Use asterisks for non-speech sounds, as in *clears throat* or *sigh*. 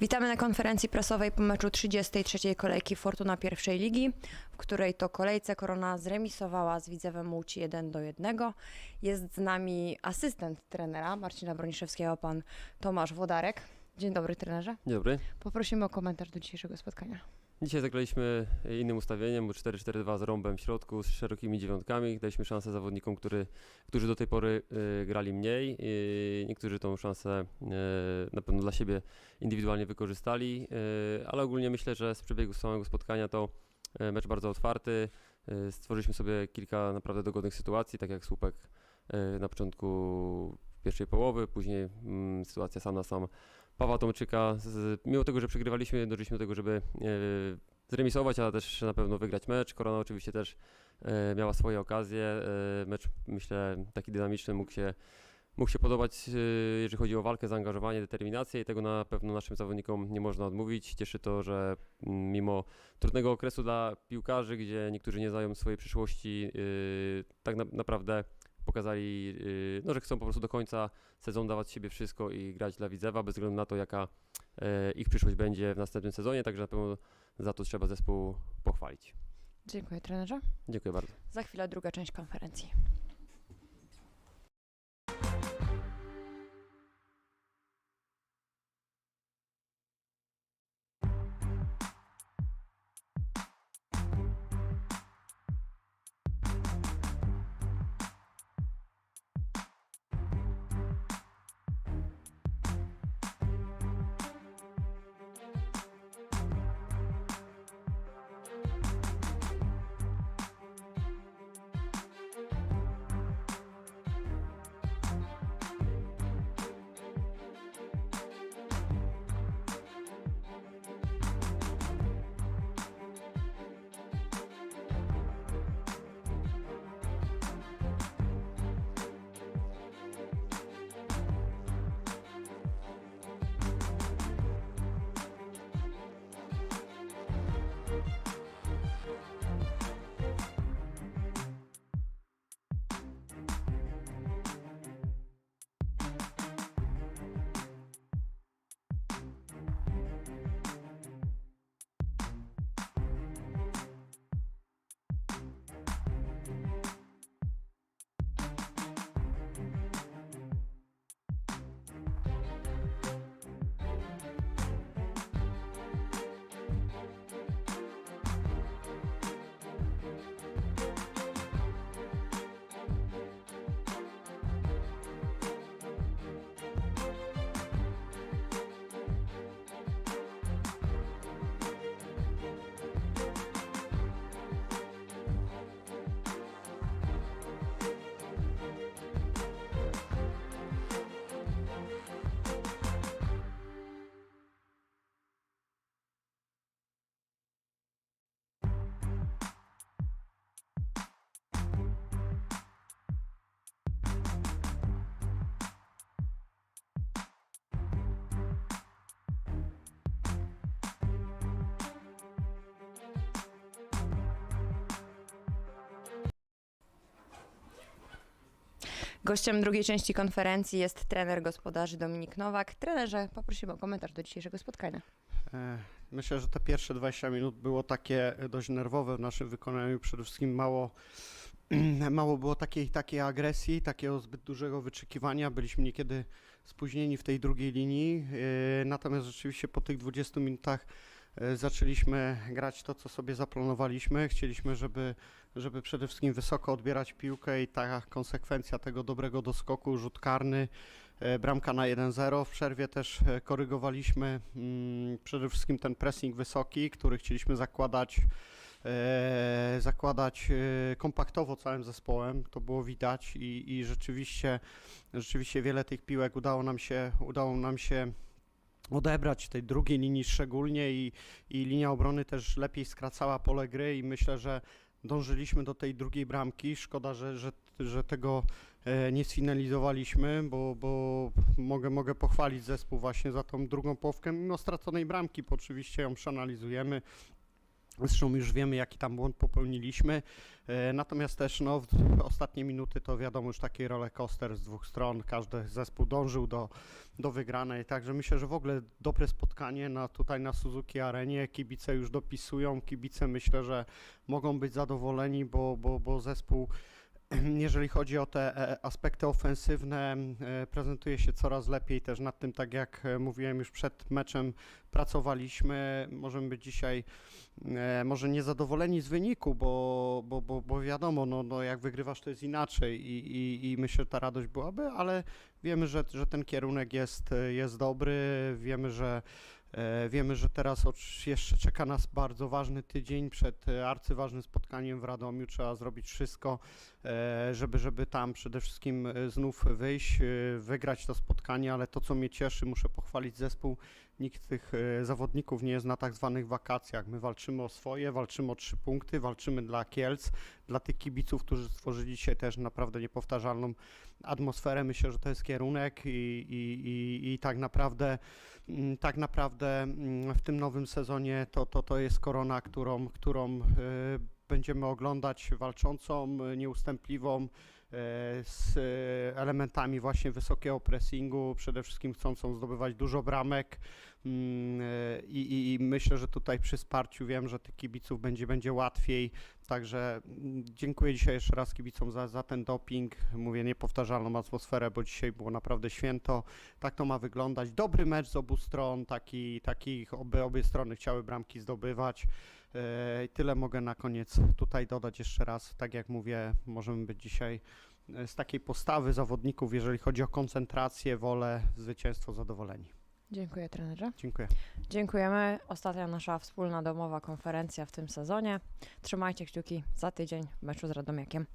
Witamy na konferencji prasowej po meczu 33. kolejki Fortuna pierwszej ligi, w której to kolejce Korona zremisowała z Widzewem Łódź 1 do 1. Jest z nami asystent trenera Marcina Broniszewskiego, pan Tomasz Wodarek. Dzień dobry trenerze. Dzień dobry. Poprosimy o komentarz do dzisiejszego spotkania. Dzisiaj zagraliśmy innym ustawieniem, bo 4-4-2 z rąbem w środku, z szerokimi dziewiątkami. Daliśmy szansę zawodnikom, który, którzy do tej pory y, grali mniej. Y, niektórzy tą szansę y, na pewno dla siebie indywidualnie wykorzystali, ale ogólnie myślę, że z przebiegu samego spotkania to mecz bardzo otwarty. Stworzyliśmy sobie kilka naprawdę dogodnych sytuacji, tak jak słupek na początku pierwszej połowy, później mm, sytuacja sam na sam Pawła Tomczyka. Z, mimo tego, że przegrywaliśmy, doszliśmy do tego, żeby e, zremisować, ale też na pewno wygrać mecz. Korona oczywiście też e, miała swoje okazje. E, mecz myślę taki dynamiczny mógł się, mógł się podobać, jeżeli chodzi o walkę, zaangażowanie, determinację i tego na pewno naszym zawodnikom nie można odmówić. Cieszy to, że mimo trudnego okresu dla piłkarzy, gdzie niektórzy nie znają swojej przyszłości, tak na, naprawdę pokazali, yy, no, że chcą po prostu do końca sezonu dawać siebie wszystko i grać dla Widzewa, bez względu na to, jaka e, ich przyszłość będzie w następnym sezonie, także na pewno za to trzeba zespół pochwalić. Dziękuję trenerze. Dziękuję bardzo. Za chwilę druga część konferencji. Gościem drugiej części konferencji jest trener gospodarzy Dominik Nowak. Trenerze, poprosimy o komentarz do dzisiejszego spotkania. E, Myślę, że te pierwsze 20 minut było takie dość nerwowe w naszym wykonaniu. Przede wszystkim mało, *clears throat* mało było takiej, takiej agresji, takiego zbyt dużego wyczekiwania. Byliśmy niekiedy spóźnieni w tej drugiej linii. e, Natomiast rzeczywiście po tych 20 minutach e, zaczęliśmy grać to, co sobie zaplanowaliśmy. Chcieliśmy, żeby, żeby przede wszystkim wysoko odbierać piłkę i ta konsekwencja tego dobrego doskoku, rzut karny, E, Bramka na 1-0. W przerwie też e, korygowaliśmy mm, przede wszystkim ten pressing wysoki, który chcieliśmy zakładać, e, zakładać e, kompaktowo całym zespołem. To było widać i, i rzeczywiście, rzeczywiście wiele tych piłek udało nam się, udało nam się odebrać tej drugiej linii szczególnie i, i linia obrony też lepiej skracała pole gry i myślę, że dążyliśmy do tej drugiej bramki. Szkoda, że, że, że tego e, nie sfinalizowaliśmy, bo, bo mogę, mogę pochwalić zespół właśnie za tą drugą połówkę, mimo straconej bramki, bo oczywiście ją przeanalizujemy. Zresztą już wiemy, jaki tam błąd popełniliśmy. E, Natomiast też no, ostatnie minuty to wiadomo już taki rollercoaster z dwóch stron. Każdy zespół dążył do, do wygranej. Także myślę, że w ogóle dobre spotkanie na, tutaj na Suzuki Arenie. Kibice już dopisują. Kibice myślę, że mogą być zadowoleni, bo, bo, bo zespół jeżeli chodzi o te e, aspekty ofensywne, e, prezentuje się coraz lepiej też nad tym, tak jak e, mówiłem już przed meczem, pracowaliśmy. Możemy być dzisiaj e, może niezadowoleni z wyniku, bo, bo, bo, bo wiadomo, no, no jak wygrywasz to jest inaczej i, i, i myślę, że ta radość byłaby, ale wiemy, że, że ten kierunek jest, jest dobry, wiemy, że E, Wiemy, że teraz jeszcze czeka nas bardzo ważny tydzień przed e, arcyważnym spotkaniem w Radomiu. Trzeba zrobić wszystko, e, żeby, żeby tam przede wszystkim e, znów wyjść, e, wygrać to spotkanie, ale to, co mnie cieszy, muszę pochwalić zespół. Nikt tych e, zawodników nie jest na tak zwanych wakacjach. My walczymy o swoje, walczymy o trzy punkty, walczymy dla Kielc, dla tych kibiców, którzy stworzyli dzisiaj też naprawdę niepowtarzalną atmosferę. Myślę, że to jest kierunek i, i, i, i tak naprawdę Mm, tak naprawdę mm, w tym nowym sezonie to, to, to jest korona, którą, którą y, będziemy oglądać walczącą, nieustępliwą, z y, elementami właśnie wysokiego pressingu, przede wszystkim chcącą zdobywać dużo bramek i, i, i myślę, że tutaj przy wsparciu wiem, że tych kibiców będzie, będzie łatwiej, także mm, dziękuję dzisiaj jeszcze raz kibicom za, za ten doping, mówię niepowtarzalną atmosferę, bo dzisiaj było naprawdę święto, tak to ma wyglądać. Dobry mecz z obu stron, taki, taki obie, obie strony chciały bramki zdobywać. E, Tyle mogę na koniec tutaj dodać jeszcze raz. Tak jak mówię, możemy być dzisiaj e, z takiej postawy zawodników, jeżeli chodzi o koncentrację, wolę, zwycięstwo, zadowoleni. Dziękuję trenerze. Dziękuję. Dziękujemy. Ostatnia nasza wspólna domowa konferencja w tym sezonie. Trzymajcie kciuki za tydzień w meczu z Radomiakiem.